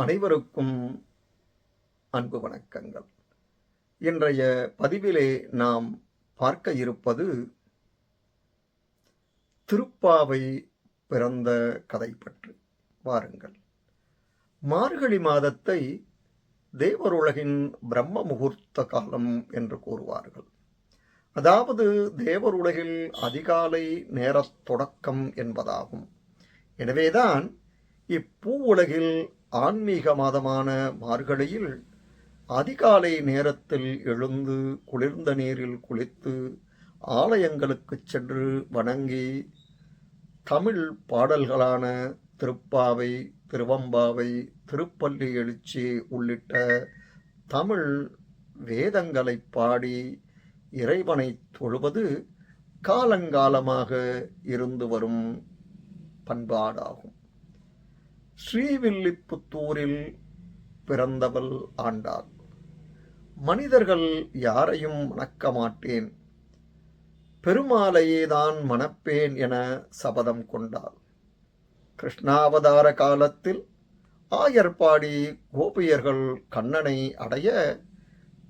அனைவருக்கும் அன்பு வணக்கங்கள். இன்றைய பதிவிலே நாம் பார்க்க இருப்பது திருப்பாவை பிறந்த கதை பற்றி. வாருங்கள். மார்கழி மாதத்தை தேவருலகின் பிரம்ம முகூர்த்த காலம் என்று கூறுவார்கள். அதாவது தேவருலகில் அதிகாலை நேரத் தொடக்கம் என்பதாகும். எனவேதான் இப்பூ உலகில் ஆன்மீக மாதமான மார்கழியில் அதிகாலை நேரத்தில் எழுந்து குளிர்ந்த நீரில் குளித்து ஆலயங்களுக்கு சென்று வணங்கி தமிழ் பாடல்களான திருப்பாவை திருவம்பாவை திருப்பள்ளி எழுச்சி உள்ளிட்ட தமிழ் வேதங்களை பாடி இறைவனை தொழுவது காலங்காலமாக இருந்து வரும் பண்பாடாகும். ஸ்ரீவில்லிபுத்தூரில் பிறந்தவள் ஆண்டாள். மனிதர்கள் யாரையும் மணக்க மாட்டேன். பெருமாளையேதான் மணப்பேன் என சபதம் கொண்டாள். கிருஷ்ணாவதார காலத்தில் ஆயர்பாடி கோபியர்கள் கண்ணனை அடைய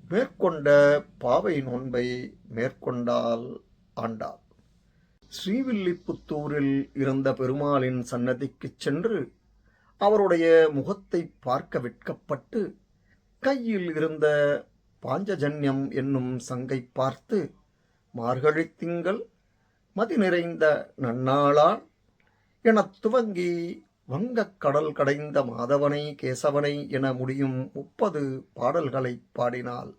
மேற்கொண்ட பாவை நோன்பை மேற்கொண்டால் ஆண்டாள். ஸ்ரீவில்லிபுத்தூரில் இருந்த பெருமாளின் சன்னதிக்குச் சென்று அவருடைய முகத்தை பார்க்க வெட்கப்பட்டு கையில் இருந்த பாஞ்சஜன்யம் என்னும் சங்கை பார்த்து மார்கழி திங்கள் மதி நிறைந்த நன்னாளால் எனத் துவங்கி வங்கக் கடல் கடைந்த மாதவனை கேசவனை என முடியும் முப்பது பாடல்களை பாடினாள்.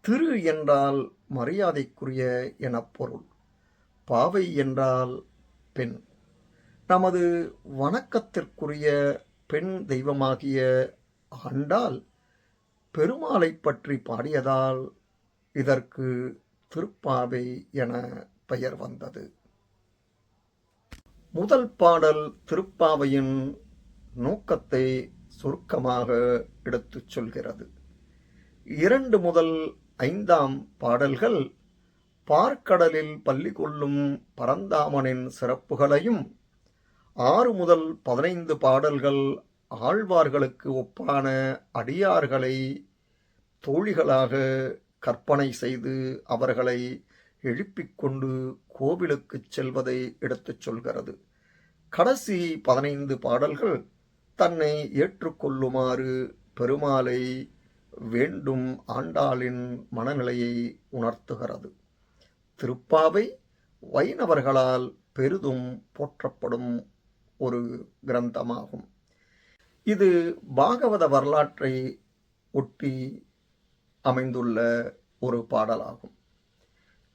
திரு என்றால் மரியாதைக்குரிய எனப் பொருள் பாவை என்றால் பெண். நமது வணக்கத்திற்குரிய பெண் தெய்வமாகிய ஆண்டால் பெருமாளை பற்றி பாடியதால் இதற்கு திருப்பாவை என பெயர் வந்தது. முதல் பாடல் திருப்பாவையின் நோக்கத்தை சுருக்கமாக எடுத்துச் சொல்கிறது. இரண்டு முதல் ஐந்தாம் பாடல்கள் பார்க்கடலில் பள்ளி கொள்ளும் பரந்தாமனின் சிறப்புகளையும் ஆறு முதல் பதினைந்து பாடல்கள் ஆழ்வார்களுக்கு ஒப்பான அடியார்களை தோழிகளாக கற்பனை செய்து அவர்களை எழுப்பிக் கொண்டு கோவிலுக்கு செல்வதை எடுத்துச் சொல்கிறது. கடைசி பதினைந்து பாடல்கள் தன்னை ஏற்றுக்கொள்ளுமாறு பெருமாளை வேண்டும் ஆண்டாளின் மனநிலையை உணர்த்துகிறது. திருப்பாவை வைணவர்களால் பெரிதும் போற்றப்படும் ஒரு கிரந்தமாகும். இது பாகவத வரலாற்றை ஒட்டி அமைந்துள்ள ஒரு பாடலாகும்.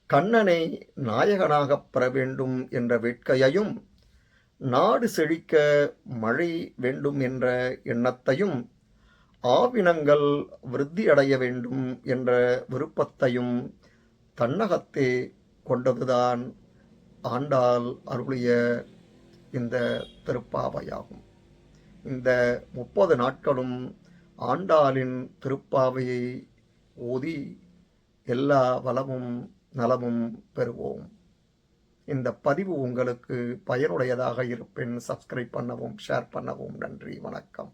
கண்ணனை நாயகனாகப் பெற வேண்டும் என்ற வேட்கையையும் நாடு செழிக்க மழை வேண்டும் என்ற எண்ணத்தையும் ஆவினங்கள் விருத்தியடைய வேண்டும் என்ற விருப்பத்தையும் தன்னகத்தே கொண்டதுதான் ஆண்டாள் அருளிய இந்த திருப்பாவையாகும். இந்த முப்பது நாட்களும் ஆண்டாளின் திருப்பாவையை ஓதி எல்லா வளமும் நலமும் பெறுவோம். இந்த பதிவு உங்களுக்கு பயனுடையதாக இருப்பின் சப்ஸ்கிரைப் பண்ணவும் ஷேர் பண்ணவும் நன்றி வணக்கம்.